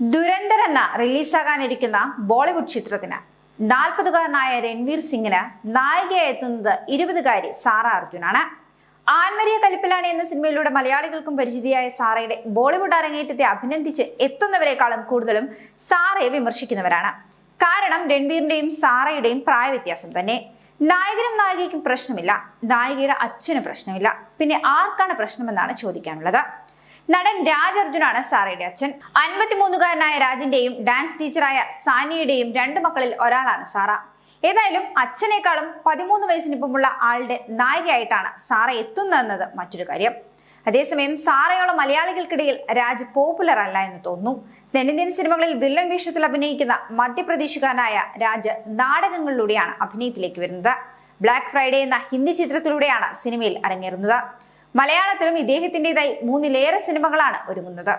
ദുരന്തർ എന്ന റിലീസാകാനിരിക്കുന്ന ബോളിവുഡ് ചിത്രത്തിന്. നാൽപ്പതുകാരനായ രൺവീർ സിംഗിന് നായികയായി എത്തുന്നത് ഇരുപതുകാരി സാറ അർജുനാണ്. ആൻമരിയ കലിപ്പിലാണി എന്ന സിനിമയിലൂടെ മലയാളികൾക്കും പരിചിതിയായ സാറയുടെ ബോളിവുഡ് അരങ്ങേറ്റത്തെ അഭിനന്ദിച്ച് എത്തുന്നവരെക്കാളും കൂടുതലും സാറയെ വിമർശിക്കുന്നവരാണ്. കാരണം രൺവീറിന്റെയും സാറയുടെയും പ്രായവ്യത്യാസം തന്നെ. നായകനും നായികയ്ക്കും പ്രശ്നമില്ല. നായികയുടെ അച്ഛന് പ്രശ്നമില്ല. പിന്നെ ആർക്കാണ് പ്രശ്നമെന്നാണ് ചോദിക്കാനുള്ളത്. നടൻ രാജ് അർജുനാണ് സാറയുടെ അച്ഛൻ. അൻപത്തിമൂന്നുകാരനായ രാജിന്റെയും ഡാൻസ് ടീച്ചറായ സാനിയുടെയും രണ്ട് മക്കളിൽ ഒരാളാണ് സാറ. ഏതായാലും അച്ഛനേക്കാളും പതിമൂന്ന് വയസ്സിനിപ്പമുള്ള ആളുടെ നായികയായിട്ടാണ് സാറ എത്തുന്നതെന്നത് മറ്റൊരു കാര്യം. അതേസമയം സാറയോളം മലയാളികൾക്കിടയിൽ രാജ് പോപ്പുലർ അല്ല എന്ന് തോന്നുന്നു. ദൈനംദിന സിനിമകളിൽ വില്ലൻ വേഷത്തിൽ അഭിനയിക്കുന്ന മധ്യപ്രദേശുകാരനായ രാജ് നാടകങ്ങളിലൂടെയാണ് അഭിനയത്തിലേക്ക് വരുന്നത്. ബ്ലാക്ക് ഫ്രൈഡേ എന്ന ഹിന്ദി ചിത്രത്തിലൂടെയാണ് സിനിമയിൽ അരങ്ങേറുന്നത്. മലയാളത്തിലും ഇദ്ദേഹത്തിന്റെതായി മൂന്നിലേറെ സിനിമകളാണ് ഒരുങ്ങുന്നത്.